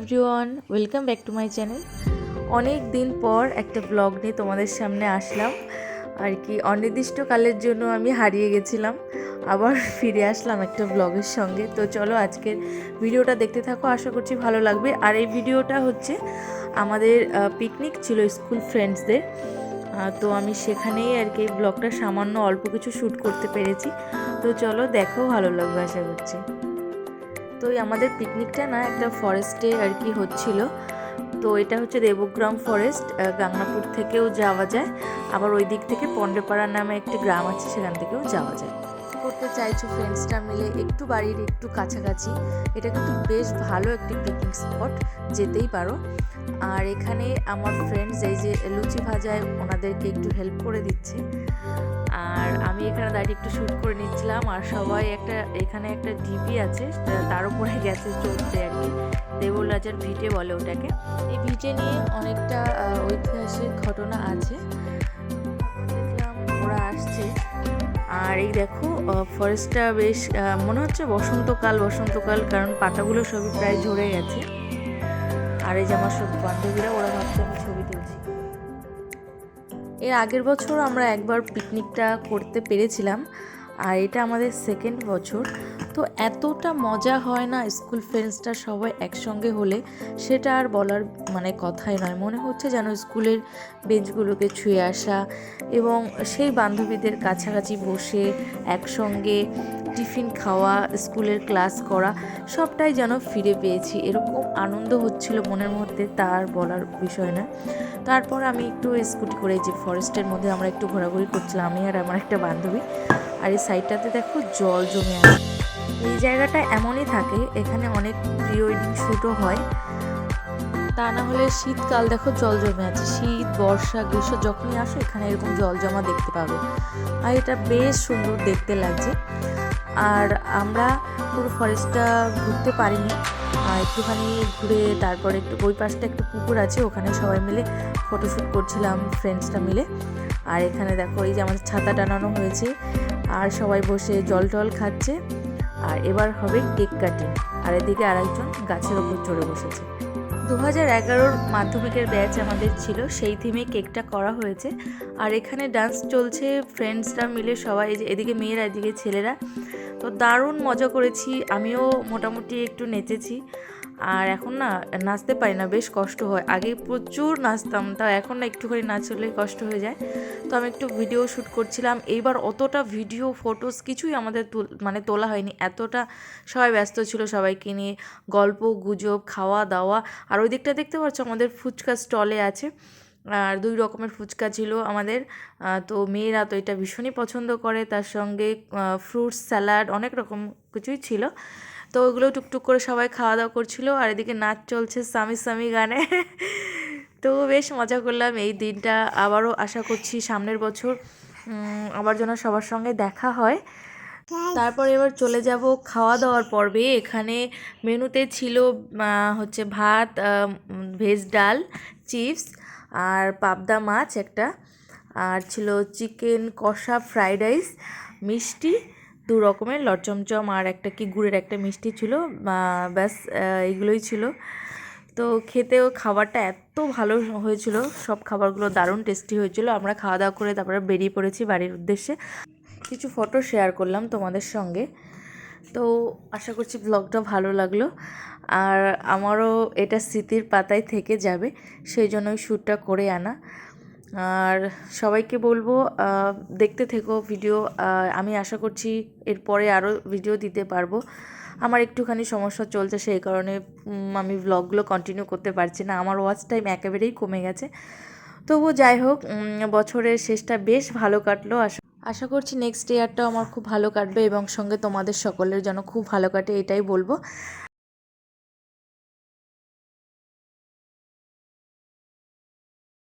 Everyone welcome back to my channel অনেক দিন পর একটা ব্লগ নিয়ে তোমাদের সামনে আসলাম। আর কি, অনির্দিষ্টকালের জন্য আমি হারিয়ে গেছিলাম। আবার ফিরে আসলাম একটা ব্লগের সঙ্গে। তো চলো আজকের ভিডিওটা দেখতে থাকো, আশা করছি ভালো লাগবে। আর এই ভিডিওটা হচ্ছে আমাদের পিকনিক ছিল স্কুল ফ্রেন্ডসদের তো আমি সেখানেই আর কি ব্লগটা সামান্য অল্প কিছু শ্যুট করতে পেরেছি। তো চলো দেখো, ভালো লাগবে আশা করছি। তো আমাদের পিকনিকটা না একটা ফরেস্টে আর কি হচ্ছিল। তো এটা হচ্ছে দেবগ্রাম ফরেস্ট গাংনাপুর থেকেও যাওয়া যায়। আবার ওই দিক থেকে পণ্ডেপাড়া নামে একটি গ্রাম আছে, সেখান থেকেও যাওয়া যায়। করতে চাইছো ফ্রেন্ডসরা মিলে একটু বাড়ির একটু কাছাকাছি, এটা কিন্তু বেশ ভালো একটি পিকনিক স্পট যেতেই পারো। আর এখানে আমার ফ্রেন্ডস এই যে লুচি ভাজায় ওনাদেরকে একটু হেল্প করে দিচ্ছে। আর আমি এখানে দাঁড়িয়ে একটু শ্যুট করে নিচ্ছিলাম, আর সবাই একটা, এখানে একটা ডিপি আছে তার উপরে গেছে চলতে আর কি। দেবল রাজার ভিটে বলে ওটাকে। এই ভিটে নিয়ে অনেকটা ঐতিহাসিক ঘটনা আছে। দেখলাম ওরা আসছে। আর এই দেখো ফরেস্টটা বেশ মনে হচ্ছে বসন্তকাল বসন্তকাল, কারণ পাতাগুলো সবই প্রায় ঝরে গেছে। আর এই যে আমার সব বান্ধবীরা, ওরা ভাবছে আমি ছবি তুলছি। এর আগের বছর আমরা একবার পিকনিকটা করতে পেরেছিলাম, আর এটা আমাদের সেকেন্ড বছর। তো এতটা মজা হয় না স্কুল ফ্রেন্ডসটা সবাই একসঙ্গে হলে? সেটা আর বলার মানে কথাই নয়। মনে হচ্ছে যেন স্কুলের বেঞ্চগুলোকে ছুঁয়ে আসা এবং সেই বান্ধবীদের কাছাকাছি বসে একসঙ্গে টিফিন খাওয়া, স্কুলের ক্লাস করা, সবটাই যেন ফিরে পেয়েছি। এরকম আনন্দ হচ্ছিল মনের মধ্যে তার বলার বিষয় না। তারপর আমি একটু স্কুটি করে যে ফরেস্টের মধ্যে আমরা একটু ঘোরাঘুরি করছিলাম, আমি আর আমার একটা বান্ধবী। আর এই সাইডটাতে দেখো জল জমে আছে। এই জায়গাটা এমনই থাকে, এখানে অনেক প্রি ওয়েডিং শ্যুটও হয়। তা না হলে শীতকাল দেখো জল জমে আছে। শীত, বর্ষা, গ্রীষ্ম যখনই আসো এখানে এরকম জল জমা দেখতে পাবে। আর এটা বেশ সুন্দর দেখতে লাগছে। আর আমরা পুরো ফরেস্টটা ঘুরতে পারিনি। একটুখানি ঘুরে তারপরে একটু ওই পাশটা একটু পুকুর আছে, ওখানে সবাই মিলে ফটোশ্যুট করছিলাম ফ্রেন্ডসরা মিলে। আর এখানে দেখো এই যে আমাদের ছাতা টানানো হয়েছে। আর সবাই বসে জল টল খাচ্ছে। আর এবার হবে কেক কাটিং। আর এদিকে আরেকজন গাছের ওপর চড়ে বসেছে। দু হাজার এগারোর মাধ্যমিকের ব্যাচ আমাদের ছিল, সেই থিমে কেকটা করা হয়েছে। আর এখানে ডান্স চলছে ফ্রেন্ডসরা মিলে সবাই এদিকে মেয়েরা, এদিকে ছেলেরা। তো দারুণ মজা করেছি। আমিও মোটামুটি একটু নেচেছি। আর এখন না, নাচতে পারি না, বেশ কষ্ট হয়। আগে প্রচুর নাচতাম, তা এখন না একটুখানি নাচলেই কষ্ট হয়ে যায়। তো আমি একটু ভিডিও শ্যুট করছিলাম। এইবার অতটা ভিডিও ফটোস কিছুই আমাদের মানে তোলা হয়নি। এতটা সবাই ব্যস্ত ছিল সবাইকে নিয়ে। গল্প, গুজব খাওয়া দাওয়া আর ওই দিকটা দেখতে পাচ্ছ, আমাদের ফুচকা স্টলে আছে। আর দুই রকমের ফুচকা ছিল আমাদের। তো মেয়েরা তো এটা ভীষণই পছন্দ করে। তার সঙ্গে ফ্রুটস স্যালাড অনেক রকম কিছুই ছিল। তো ওগুলো টুকটুক করে সবাই খাওয়া দাওয়া করছিল। আর এদিকে নাচ চলছে সামি সামি গানে। তো বেশ মজা করলাম এই দিনটা। আবারও আশা করছি সামনের বছর আবার যেন সবার সঙ্গে দেখা হয়। তারপর এবার চলে যাব খাওয়া দাওয়ার পর্বে। এখানে মেনুতে ছিল হচ্ছে ভাত ভেজ ডাল, চিপস। আর পাবদা মাছ একটা। আর ছিল চিকেন কষা ফ্রাইড রাইস মিষ্টি দু রকমের লটচমচম আর একটা কি গুড়ের একটা মিষ্টি ছিল ব্যাস আহ, এইগুলোই ছিল। তো খেতেও খাবারটা এত ভালো হয়েছিল সব খাবারগুলো দারুণ টেস্টি হয়েছিল। আমরা খাওয়া দাওয়া করে তারপরে বেরিয়ে পড়েছি বাড়ির উদ্দেশ্যে। কিছু ফটো শেয়ার করলাম তোমাদের সঙ্গে। তো আশা করছি ব্লগটা ভালো লাগল। আর আমারও এটা স্মৃতির পাতায় থেকে যাবে, সেই জন্যই শ্যুটটা করে আনা। আর সবাইকে বলব দেখতে থেকো ভিডিও আমি আশা করছি এরপরে আরও ভিডিও দিতে পারব। আমার একটুখানি সমস্যা চলছে, সেই কারণে আমি ব্লগগুলো কন্টিনিউ করতে পারছি না। আমার ওয়াচ টাইম একেবারেই কমে গেছে। তবু যাই হোক বছরের শেষটা বেশ ভালো কাটলো। আশা আশা করছি নেক্সট ইয়ারটাও আমার খুব ভালো কাটবে এবং সঙ্গে তোমাদের সকলের যেন খুব ভালো কাটে, এটাই বলব।